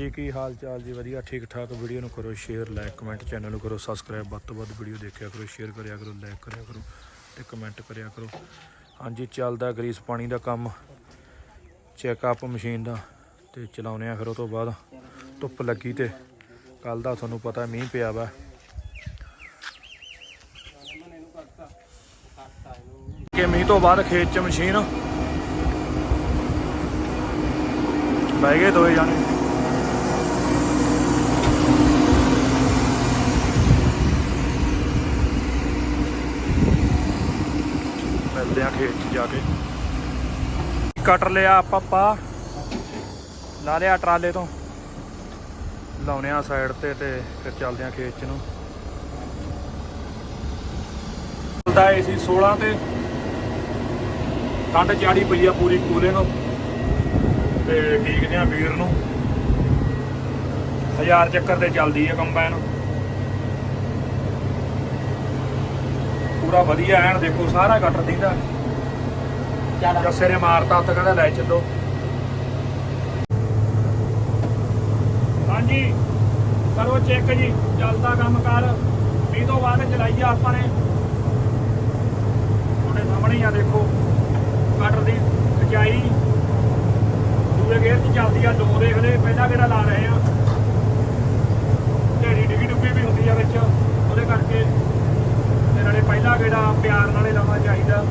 ਜੀ, ਕੀ ਹਾਲ ਚਾਲ ਜੀ? ਵਧੀਆ, ਠੀਕ ਠਾਕ। ਵੀਡੀਓ ਨੂੰ ਕਰੋ ਸ਼ੇਅਰ, ਲਾਈਕ, ਕਮੈਂਟ, ਚੈਨਲ ਨੂੰ ਕਰੋ ਸਬਸਕ੍ਰਾਈਬ ਵੱਧ ਤੋਂ ਵੱਧ ਵੀਡੀਓ ਦੇਖਿਆ ਕਰੋ, ਸ਼ੇਅਰ ਕਰਿਆ ਕਰੋ, ਲਾਈਕ ਕਰਿਆ ਕਰੋ ਤੇ ਕਮੈਂਟ ਕਰਿਆ ਕਰੋ। ਹਾਂਜੀ, ਚੱਲਦਾ ਗਰੀਸ ਪਾਣੀ ਦਾ ਕੰਮ ਚੈੱਕਅਪ ਮਸ਼ੀਨ ਦਾ ਤੇ ਚਲਾਉਨੇ ਆ ਫਿਰ ਉਹ ਤੋਂ ਬਾਅਦ ਧੁੱਪ ਲੱਗੀ ਤੇ ਕੱਲ ਦਾ ਤੁਹਾਨੂੰ ਪਤਾ ਮੀਂਹ ਪਿਆ ਵਾ। ਕਿ ਮੀਂਹ ਤੋਂ ਬਾਅਦ ਖੇਤ 'ਚ ਮਸ਼ੀਨ ਬਹਿ ਗਏ ਦੋਏ ਜਾਣੇ। ਮਿਲਦੇ ਆ ਖੇਤ 'ਚ ਜਾ ਕੇ। ਕਟਰ ਲਿਆ ਆਪਾਂ ਪਾ। ਲਾ ਲਿਆ ਟਰਾਲੇ ਤੋਂ। ਲਾਉਨੇ ਆ ਸਾਈਡ ਤੇ ਤੇ ਫਿਰ ਚੱਲਦੇ ਆ ਖੇਤ 'ਚ ਨੂੰ। ਚੱਲਦਾ ਏਸੀ 16 ਤੇ। ਠੰਡ ਚਾੜੀ ਪਈ ਆ ਪੂਰੀ ਕੂਲੇ ਨੂੰ। ਤੇ ਠੀਕ ਆ ਵੀਰ ਨੂੰ। ਹਜ਼ਾਰ ਚੱਕਰ ਤੇ ਚੱਲਦੀ ਆ ਕੰਬਾਈਨ। ਪੂਰਾ ਵਧੀਆ ਐਨ ਦੇਖੋ ਸਾਰਾ ਕੱਟ ਦਿੰਦਾ। ਜੱਸੇ ਨੇ ਮਾਰਤਾ ਉੱਥੇ ਕਹਿੰਦਾ ਲੈ ਚੱਲੋ। ਹਾਂਜੀ। ਕਰੋ ਚੈੱਕ ਜੀ ਚੱਲਦਾ ਕੰਮ ਕਰ। ਮੀਂਹ ਤੋਂ ਬਾਅਦ ਚਲਾਈ ਆ ਆਪਾਂ ਨੇ। ਤੁਹਾਡੇ ਸਾਹਮਣੇ ਆ ਦੇਖੋ। ਕਟਰ ਦੀ ਖਿਚਾਈ। ਦੂਏ ਗੇਅਰ 'ਚ ਚੱਲਦੀ ਆ ਦੋ ਦੇਖ ਲੈ ਪਹਿਲਾ ਕਿਹੜਾ ਲਾ ਰਹੇ ਆ? ਢੇਰੀ ਡਿੱਗੀ ਡੁੱਬੀ ਵੀ ਹੁੰਦੀ ਆ ਵਿੱਚ ਉਹਦੇ ਕਰਕੇ ਤੇ ਨਾਲੇ ਕਿਹੜਾ ਪਿਆਰ ਨਾਲੇ ਲਾਉਣਾ ਚਾਹੀਦਾ।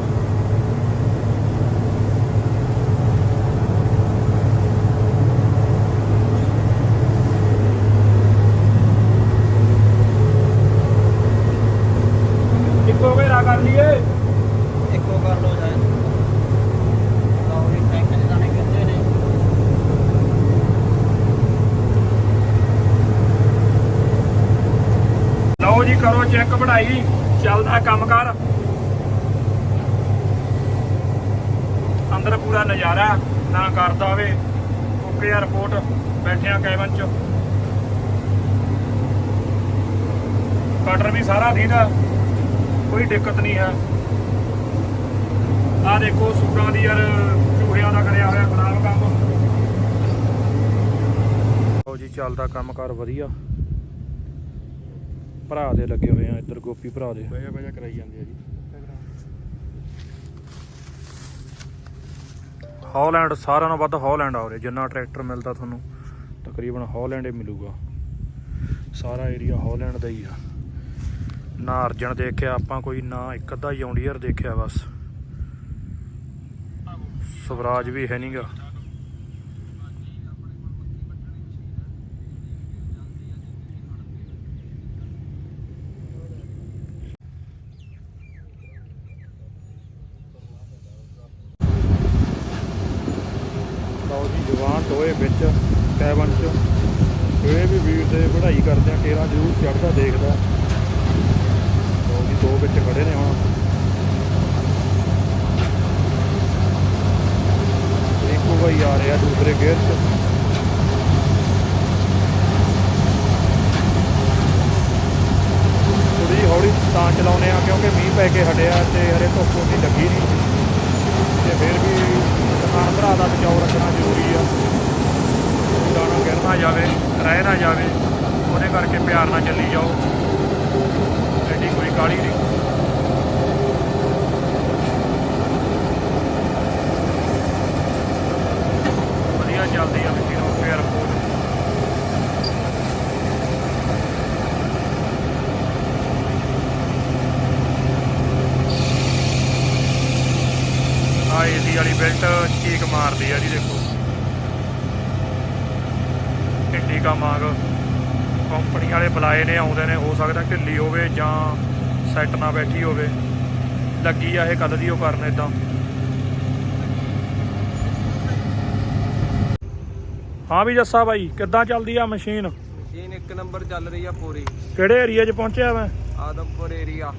ਇੱਕੋ ਘੇਰਾ ਕਰ ਲਈਏ। ਇੱਕੋ ਕਰ ਲੋ ਜਾਏ ਲਓ ਵੀ ਟੈਂਕ ਦਾਣੇ ਕਿੱਥੇ ਨੇ। ਲਓ ਜੀ ਕਰੋ ਚੈੱਕ ਬੜਾਈ ਚੱਲਦਾ ਕੰਮ ਕਰ ਅੰਦਰ ਪੂਰਾ ਨਜ਼ਾਰਾ ਨਾ ਕਰਦਾ ਵੇ ਓਕੇ ਆ ਰਿਪੋਰਟ ਬੈਠਿਆ ਕੈਬਨ ਚ। ਕਟਰ ਵੀ ਸਾਰਾ ਦੀਦਾ ਕੋਈ ਦਿੱਕਤ ਨਹੀਂ ਹੈ। ਆ ਦੇਖੋ, ਸੂਟਾਂ ਦੀ ਯਾਰ ਚੂਹਿਆਂ ਦਾ ਕਰਿਆ ਹੋਇਆ ਖਰਾਬ ਕੰਮ। ਲਓ ਜੀ, ਚੱਲਦਾ ਕੰਮ ਕਰ ਵਧੀਆ। ਭਰਾ ਦੇ ਲੱਗੇ ਹੋਏ ਆ ਇੱਧਰ ਗੋਪੀ ਭਰਾ ਦੇ। ਬਈਆ ਬਈਆ ਕਰਾਈ ਜਾਂਦੇ ਆ ਜੀ। ਹਾਲੈਂਡ ਸਾਰਿਆਂ ਨਾਲੋਂ ਵੱਧ ਹਾਲੈਂਡ ਆ ਉਰੇ ਜਿੰਨਾ ਟਰੈਕਟਰ ਮਿਲਦਾ ਤੁਹਾਨੂੰ ਤਕਰੀਬਨ ਹਾਲੈਂਡ ਹੀ ਮਿਲੂਗਾ। ਸਾਰਾ ਏਰੀਆ ਹਾਲੈਂਡ ਦਾ ਹੀ ਆ। ਨਾ ਅਰਜਨ ਦੇਖਿਆ ਆਪਾਂ ਕੋਈ ਨਾ ਇੱਕ ਅੱਧਾ ਜੌਂਡੀਅਰ ਦੇਖਿਆ ਬਸ। ਸਵਰਾਜ ਵੀ ਹੈ ਨਹੀਂਗਾ ਲਓ ਜੀ ਜਵਾਨ ਟੋਏ ਵਿੱਚ, ਕੈਬਨ ਚ। ਜਿਹੜੇ ਵੀ ਵੀਰ ਦੇ ਪੜ੍ਹਾਈ ਕਰਦੇ ਆ ਕੇਰਾ ਜ਼ਰੂਰ ਚੜਦਾ, ਦੇਖਦਾ। ਉਹ ਵੀ ਦੋ ਵਿੱਚ ਖੜੇ ਨੇ ਹੁਣ। ਰਿੰਕੂ ਭਾਈ ਆ ਰਿਹਾ ਦੂਸਰੇ ਗੇਅਰ 'ਚ। ਥੋੜੀ ਹੌਲੀ ਤਾਂ ਚਲਾਉਨੇ ਆ, ਕਿਉਂਕਿ ਮੀਂਹ ਪੈ ਕੇ ਹਟਿਆ ਤੇ ਹਰੇ ਧੁੱਪ ਉਨੀ ਲੱਗੀ ਨਹੀਂ ਤੇ ਫਿਰ ਵੀ ਦੁਕਾਨ ਭਰਾ ਦਾ ਬਚਾਓ ਰੱਖਣਾ ਜ਼ਰੂਰੀ ਆ। ਗਿਰ ਨਾ ਜਾਵੇ, ਰਹਿ ਨਾ ਜਾਵੇ, ਉਹਦੇ ਕਰਕੇ ਪਿਆਰ ਨਾਲ ਚੱਲੀ ਜਾਓ। ਐਡੀ ਕੋਈ ਕਾਲੀ ਨਹੀਂ ਵਧੀਆ ਚੱਲਦੀ ਆ ਮਸ਼ੀਨ ਓਕੇ ਰਿਪੋਰਟ ਆ ਏਸੀ ਵਾਲੀ ਬੈਲਟ ਚੀਕ ਮਾਰਦੀ ਆ ਜੀ ਦੇਖੋ ਢਿੱਲੀ ਕਾ ਮੰਗ ਵਾਲੇ ਬੁਲਾਏ ਨੇ ਆਉਂਦੇ ਨੇ ਹੋ ਸਕਦਾ ਢਿੱਲੀ ਹੋਵੇ ਜਾਂ ਸੈੱਟ ਨਾ ਬੈਠੀ ਹੋਵੇ। ਲੱਗੀ ਆ ਇਹ ਕੱਲ ਦੀ ਉਹ ਕਰਨ ਇਦਾਂ ਹਾਂ ਵੀ ਜੱਸਾ ਬਾਈ ਕਿੱਦਾਂ ਚੱਲਦੀ ਆ ਮਸ਼ੀਨ? ਮਸ਼ੀਨ ਇੱਕ ਨੰਬਰ ਚੱਲ ਰਹੀ ਆ ਪੂਰੀ। ਕਿਹੜੇ ਏਰੀਆ 'ਚ ਪਹੁੰਚਿਆ ਮੈਂ? ਆਦਮਪੁਰ ਏਰੀਆ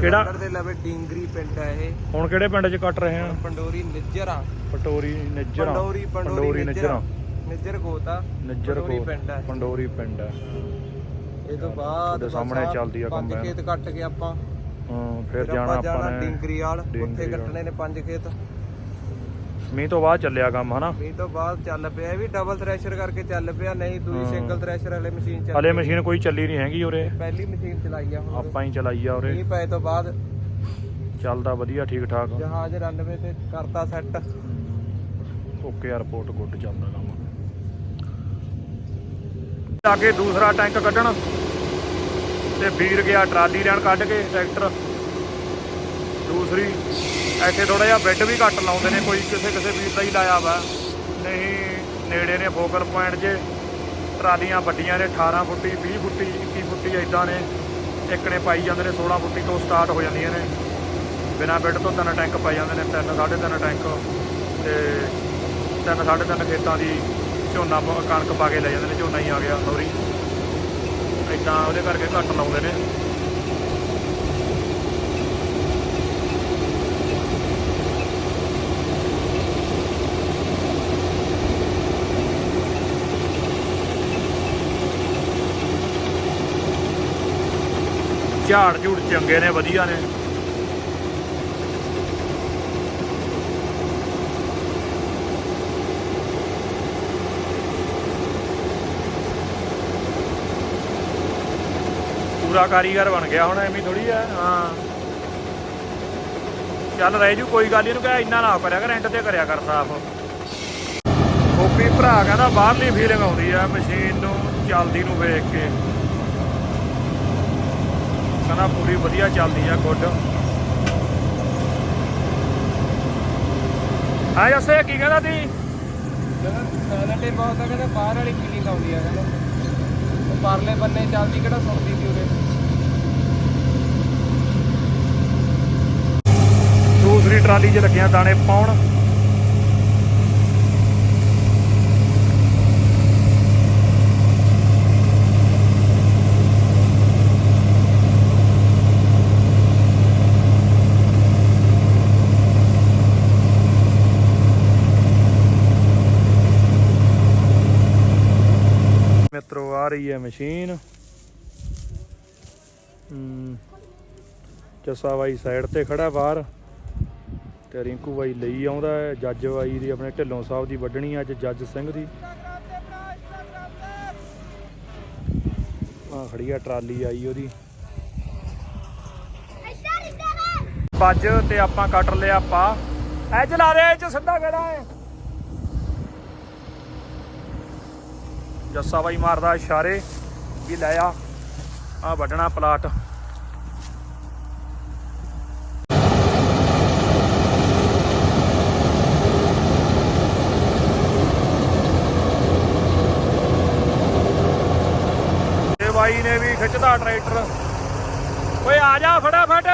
ਕਿਹੜਾ? ਦੇ ਲਵੇ ਡਿੰਗਰੀ ਪਿੰਡ ਹੈ ਇਹ। ਹੁਣ ਕਿਹੜੇ ਪਿੰਡ 'ਚ ਕੱਟ ਰਹੇ ਆ? ਪੰਡੋਰੀ ਨਿੱਜਰ ਆ। ਪਟੋਰੀ ਨਿੱਜਰਾਂ ਪੰਡੋਰੀ ਪੰਡੋਰੀ ਪੰਡੋਰੀ ਨਿੱਜਰਾਂ ਨਿੱਜਰ ਗੋਤਾ ਨਿੱਜਰ ਪੰਡੋਰੀ ਕੋ ਪਿੰਡ ਹੈ ਪੰਡੋਰੀ ਪਿੰਡ ਹੈ ਇਹ ਤੋਂ ਬਾਅਦ ਸਾਹਮਣੇ ਆਹ ਚੱਲਦੀ ਆ ਪੰਜ ਕੰਬਾਈਨ। ਖੇਤ ਕੱਟ ਕੇ ਆਪਾਂ। ਹਾਂ ਫਿਰ ਜਾਣਾ ਆਪਾਂ ਜਾਣਾ ਨੇ ਡਿੰਗਰੀਵਾਲ ਉੱਥੇ ਡਿੰਗਰੀਵਾਲ। ਕੱਟਣੇ ਨੇ ਪੰਜ ਖੇਤ। ਮੀਂਹ ਤੋਂ ਬਾਅਦ ਚੱਲਿਆ ਕੰਮ ਹਨਾ? ਮੀਂਹ ਤੋਂ ਬਾਅਦ ਚੱਲ ਪਿਆ ਇਹ ਵੀ ਡਬਲ ਥ੍ਰੈਸ਼ਰ ਕਰਕੇ ਚੱਲ ਪਿਆ ਨਹੀਂ ਦੂਜੀ ਸਿੰਗਲ ਥ੍ਰੈਸ਼ਰ ਵਾਲੇ ਮਸ਼ੀਨ ਚੱਲ ਹਲੇ ਮਸ਼ੀਨ ਕੋਈ ਚੱਲੀ ਨਹੀਂ ਹੈਗੀ ਉਰੇ। ਪਹਿਲੀ ਮਸ਼ੀਨ ਚਲਾਈ ਆ ਹੁਣ। ਆਪਾਂ ਹੀ ਚਲਾਈ ਆ ਉਰੇ। ਮੀਂਹ ਪਏ ਤੋਂ ਬਾਅਦ ਚੱਲਦਾ ਵਧੀਆ ਠੀਕ ਠਾਕ ਜਹਾਜ਼ ਰਨਵੇ ਤੇ ਕਰਤਾ ਸੈੱਟ ਓਕੇ ਰਿਪੋਰਟ ਗੁੱਡ ਚੱਲਦਾ ਕੰਮ। ਅੱਗੇ ਦੂਸਰਾ ਟੈਂਕ ਕੱਢਣ ਤੇ ਵੀਰ ਗਿਆ ਟਰਾਲੀ ਲੈਣ ਕੱਢ ਕੇ ਟਰੈਕਟਰ। ਦੂਸਰੀ, ਇੱਥੇ ਥੋੜਾ ਜਿਹਾ ਬੈੱਡ ਵੀ ਘੱਟ ਲਾਉਂਦੇ ਨੇ, ਕੋਈ ਕਿਸੇ ਕਿਸੇ ਵੀਰ ਦਾ ਹੀ ਲਾਇਆ ਵਾ। ਨਹੀਂ, ਨੇੜੇ ਨੇ ਫੋਕਲ ਪੁਆਇੰਟ ਜੇ। ਟਰਾਲੀਆਂ ਵੱਡੀਆਂ ਨੇ 18 ਫੁੱਟੀ 20 ਫੁੱਟੀ 21 ਫੁੱਟੀ ਐਦਾਂ ਨੇ। ਇੱਕ ਨੇ ਪਾਈ ਜਾਂਦੇ ਨੇ 16 ਫੁੱਟੀ ਤੋਂ ਸਟਾਰਟ ਹੋ ਜਾਂਦੀਆਂ ਨੇ। ਬਿਨਾ ਬੈੱਡ ਤੋਂ ਤਿੰਨ ਟੈਂਕ ਪਾਈ ਜਾਂਦੇ ਨੇ, ਤਿੰਨ, ਸਾਢੇ ਤਿੰਨ ਟੈਂਕ। ਤੇ ਤਿੰਨ, ਸਾਢੇ ਤਿੰਨ ਖੇਤਾਂ ਦੀ ਝੋਨਾ ਪ- ਕਣਕ ਪਾ ਕੇ ਲੈ ਜਾਂਦੇ ਨੇ, ਝੋਨਾ ਹੀ ਆ ਗਿਆ ਸੌਰੀ। ਇਦਾਂ ਉਹਦੇ ਕਰਕੇ ਘੱਟ ਲਾਉਂਦੇ ਨੇ। ਝਾੜ ਝੂੜ ਚੰਗੇ ਨੇ, ਵਧੀਆ ਨੇ। ਪੂਰਾ ਕਾਰੀਗਰ ਬਣ ਗਿਆ ਹੁਣ ਐਵੇਂ ਥੋੜੀ ਆ। ਹਾਂ। ਚੱਲ ਰਹਿ ਜੂ ਕੋਈ ਗੱਲ ਇਹਨੂੰ ਕਹਿ ਇੰਨਾ ਨਾ ਕਰਿਆ ਕਰ ਐਂਡ ਤੇ ਕਰਿਆ ਕਰ ਸਾਫ਼। ਗੋਪੀ ਭਰਾ ਕਹਿੰਦਾ ਬਾਹਰਲੀ ਫੀਲਿੰਗ ਆਉਂਦੀ ਆ ਮਸ਼ੀਨ ਨੂੰ ਚੱਲਦੀ ਨੂੰ ਵੇਖ ਕੇ। ਕਹਿੰਦਾ ਪੂਰੀ ਵਧੀਆ ਚੱਲਦੀ ਆ ਗੁੱਡ ਹਾਂ ਜੱਸੇ ਕੀ ਕਹਿੰਦਾ ਤੀ ਸੈਲੈਂਟ ਹੀ ਬਹੁਤ ਆ ਕਹਿੰਦੇ ਬਾਹਰ ਵਾਲੀ ਫੀਲਿੰਗ ਆਉਂਦੀ ਆ ਕਹਿੰਦੇ। ਪਰਲੇ ਬੰਨੇ ਚੱਲਦੀ ਕਿਹੜਾ ਸੁਣਦੀ ਸੀ ਉਰੇ? ਦੂਸਰੀ ਟਰਾਲੀ 'ਚ ਲੱਗਿਆ ਦਾਣੇ ਪਾਉਣ। ਮਿੱਤਰੋ, ਆ ਰਹੀ ਹੈ ਮਸ਼ੀਨ। ਹਮ ਜੱਸਾ ਬਾਈ ਸਾਈਡ ਤੇ ਖੜਾ ਬਾਹਰ। ਤੇ ਰਿੰਕੂ ਬਾਈ ਲਈ ਆਉਂਦਾ ਹੈ। ਜੱਜ ਬਾਈ ਦੀ ਆਪਣੇ ਢਿੱਲੋਂ ਸਾਹਿਬ ਦੀ ਵੱਢਣੀ ਅੱਜ ਜੱਜ ਸਿੰਘ ਦੀ। ਆ ਖੜੀ ਆ ਟਰਾਲੀ ਆਈ ਉਹਦੀ। ਵੱਜ ਤੇ ਆਪਾਂ ਕੱਟ ਲਿਆ ਪਾ ਐ ਚਲਾ ਦੇ ਇਹ ਚ ਸਿੱਧਾ ਕਿਹੜਾ ਹੈ ਜੱਸਾ ਬਾਈ ਮਾਰਦਾ ਇਸ਼ਾਰੇ ਵੀ ਲੈ ਆ। ਆ ਵੱਢਣਾ ਪਲਾਟ ਤੇ ਬਾਈ ਨੇ ਟਰੈਕਟਰ। ਓਏ ਆ ਜਾ ਫਟਾਫਟ।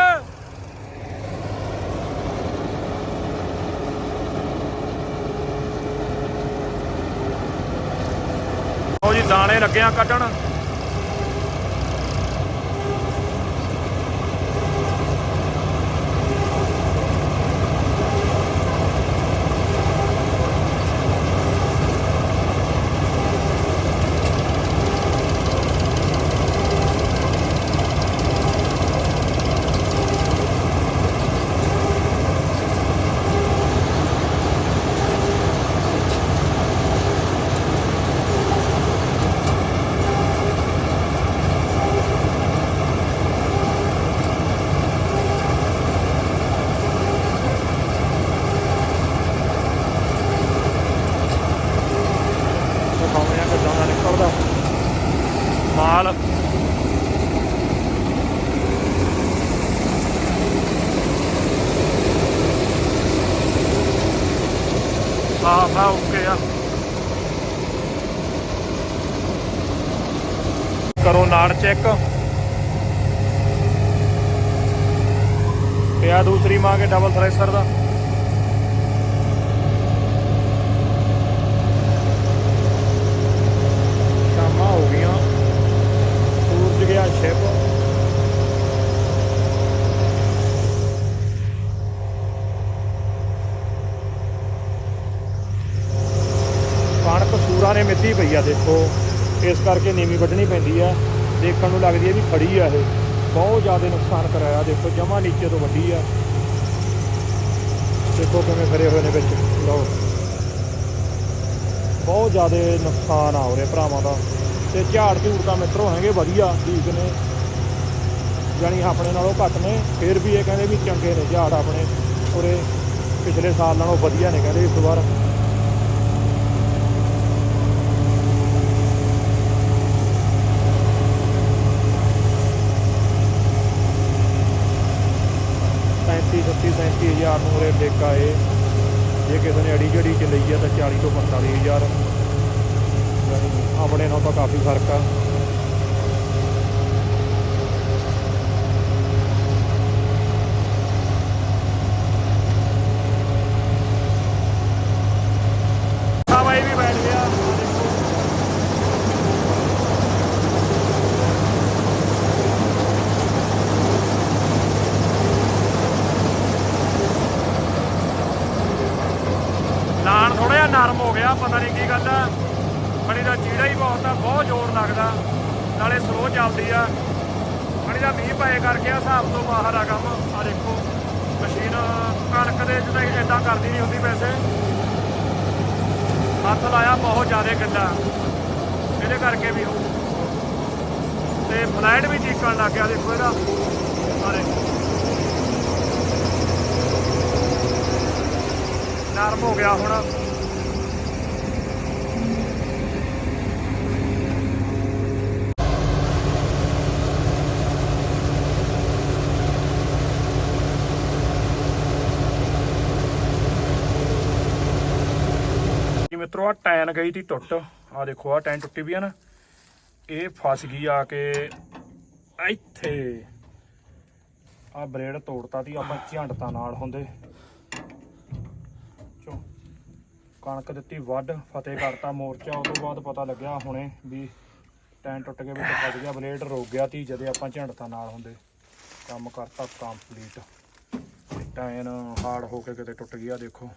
ਉਹ ਜੀ ਦਾਣੇ ਲੱਗਿਆ ਕੱਢਣ ਦਿਖਾਉਂਦੇ ਆ ਕਿੱਦਾਂ ਦਾ। ਮਾਲ। ਸਾਫ਼ ਆ ਓਕੇ ਆ। ਕਰੋ ਨਾਲ ਚੈੱਕ ਪਿਆ ਦੂਸਰੀ ਮਾਂ ਕੇ ਡਬਲ ਥ੍ਰੈਸ਼ਰ ਦਾ ਸ਼ਾਮਾਂ ਹੋ ਗਈਆਂ ਸੂਰਜ ਗਿਆ ਛਿਪ ਕਣਕ ਸੂਰਾਂ ਪਈ ਆ ਦੇਖੋ। ਇਸ ਕਰਕੇ ਨੀਵੀਂ ਵੱਢਣੀ ਪੈਂਦੀ ਆ। ਦੇਖਣ ਨੂੰ ਲੱਗਦੀ ਹੈ ਵੀ ਖੜੀ ਆ ਇਹ। ਬਹੁਤ ਜ਼ਿਆਦਾ ਨੁਕਸਾਨ ਕਰਾਇਆ ਦੇਖੋ, ਜਮਾ ਨੀਚੇ ਤੋਂ ਵੱਡੀ ਆ। ਦੇਖੋ ਕਿਵੇਂ ਖੜੇ ਹੋਏ ਨੇ ਵਿੱਚ। ਲਓ। ਬਹੁਤ ਜ਼ਿਆਦਾ ਨੁਕਸਾਨ ਆ ਉਰੇ ਭਰਾਵਾਂ ਦਾ। ਤੇ ਝਾੜ ਝੂੜ ਤਾਂ ਮਿੱਤਰੋ ਹੈਗੇ ਵਧੀਆ, ਠੀਕ ਨੇ। ਜਾਣੀ ਆਪਣੇ ਨਾਲੋਂ ਘੱਟ ਨੇ, ਫਿਰ ਵੀ ਇਹ ਕਹਿੰਦੇ ਵੀ ਚੰਗੇ ਨੇ ਝਾੜ ਆਪਣੇ। ਉਰੇ ਪਿਛਲੇ ਸਾਲ ਨਾਲੋਂ ਵਧੀਆ ਨੇ ਕਹਿੰਦੇ ਇਸ ਵਾਰ। ਪੈਂਤੀ ਸੱਤੀ, ਸੈਂਤੀ ਹਜ਼ਾਰ ਨੂੰ ਉਰੇ ਠੇਕਾ ਏ ਜੇ ਕਿਸੇ ਨੇ ਅੜੀ ਜੜੀ ਚ ਲਈ ਆ ਤਾਂ 40 ਤੋਂ 45 ਹਜ਼ਾਰ। ਆਪਣੇ ਨਾਲ ਤਾਂ ਕਾਫੀ ਫ਼ਰਕ ਆ ਬਾਈ ਵੀ ਬੈਠ ਗਿਆ ਆਹ ਦੇਖੋ। ਲਾਣ ਥੋੜਾ ਜਿਹਾ ਨਰਮ ਹੋ ਗਿਆ, ਪਤਾ ਨਹੀਂ ਕੀ ਗੱਲ ਆ। ਮਣੀ ਦਾ ਚੀੜਾ ਹੀ ਬਹੁਤ ਆ, ਬਹੁਤ ਜ਼ੋਰ ਲੱਗਦਾ। ਨਾਲੇ ਸਲੋ ਚੱਲਦੀ ਆ। ਮਣੀ ਦਾ ਮੀਂਹ ਪਏ ਕਰਕੇ ਹਿਸਾਬ ਤੋਂ ਬਾਹਰ ਆ ਕੰਮ। ਆ ਦੇਖੋ, ਮਸ਼ੀਨ ਕਣਕ ਦੇ ਜਿੱਦਾਂ ਇਦਾਂ ਕਰਦੀ ਨਹੀਂ ਹੁੰਦੀ ਵੈਸੇ। ਹੱਥ ਲਾਇਆ ਬਹੁਤ ਜ਼ਿਆਦਾ ਗੰਦਾ। ਇਹਦੇ ਕਰਕੇ ਵੀ ਹੋ ਤੇ ਫਲੈਟ ਵੀ ਚੀਕਣ ਲੱਗ ਗਿਆ, ਦੇਖੋ ਇਹਦਾ। ਆ ਨਰਮ ਹੋ ਗਿਆ ਹੁਣ ਜੀ ਮਿੱਤਰੋ ਆ ਟੈਨ ਗਈ ਤੀ ਟੁੱਟ। ਆ ਦੇਖੋ ਆ ਟੈਨ ਟੁੱਟੀ ਵੀ ਆ ਨਾ। ਇਹ ਫਸ ਗਈ ਆ ਕੇ ਇੱਥੇ। ਆ ਬ੍ਰੇਡ ਤੋੜਤਾ ਤੀ, ਆਪਾਂ ਝੰਡਤਾ ਨਾਲ ਹੁੰਦੇ। ਚੋ ਕਣਕ ਦਿੱਤੀ ਵੱਢ, ਫਤਿਹ ਕਰਤਾ ਮੋਰਚਾ। ਉਸ ਤੋਂ ਬਾਅਦ ਪਤਾ ਲੱਗਿਆ ਹੁਣੇ ਵੀ ਟੈਨ ਟੁੱਟ ਕੇ ਵਿੱਚ ਫਸ ਗਿਆ। ਬਲੇਡ ਰੁਕ ਗਿਆ ਤੀ, ਜਦੇ ਆਪਾਂ ਝੰਡਤਾ ਨਾਲ ਹੁੰਦੇ। ਕੰਮ ਕਰਤਾ ਕੰਪਲੀਟ। ਟੈਨ ਹਾਰਡ ਹੋ ਕੇ ਕਿਤੇ ਟੁੱਟ ਗਿਆ ਦੇਖੋ।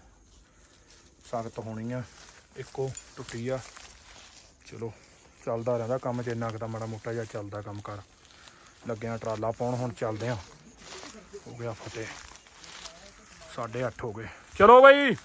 ਸਖਤ ਹੋਣੀ ਆ। ਇੱਕੋ ਟੁੱਟੀ ਆ। ਚਲੋ, ਚੱਲਦਾ ਰਹਿੰਦਾ ਕੰਮ ਜਿੰਨਾ ਕੁ ਤਾਂ ਮਾੜਾ ਮੋਟਾ ਜਿਹਾ ਚੱਲਦਾ ਕੰਮ ਕਰ। ਲੱਗਿਆ ਟਰਾਲਾ ਪਾਉਣ, ਹੁਣ ਚੱਲਦੇ ਆ। ਹੋ ਗਿਆ ਫਤਿਹ। 8:30 ਹੋ ਗਏ। ਚਲੋ ਬਾਈ।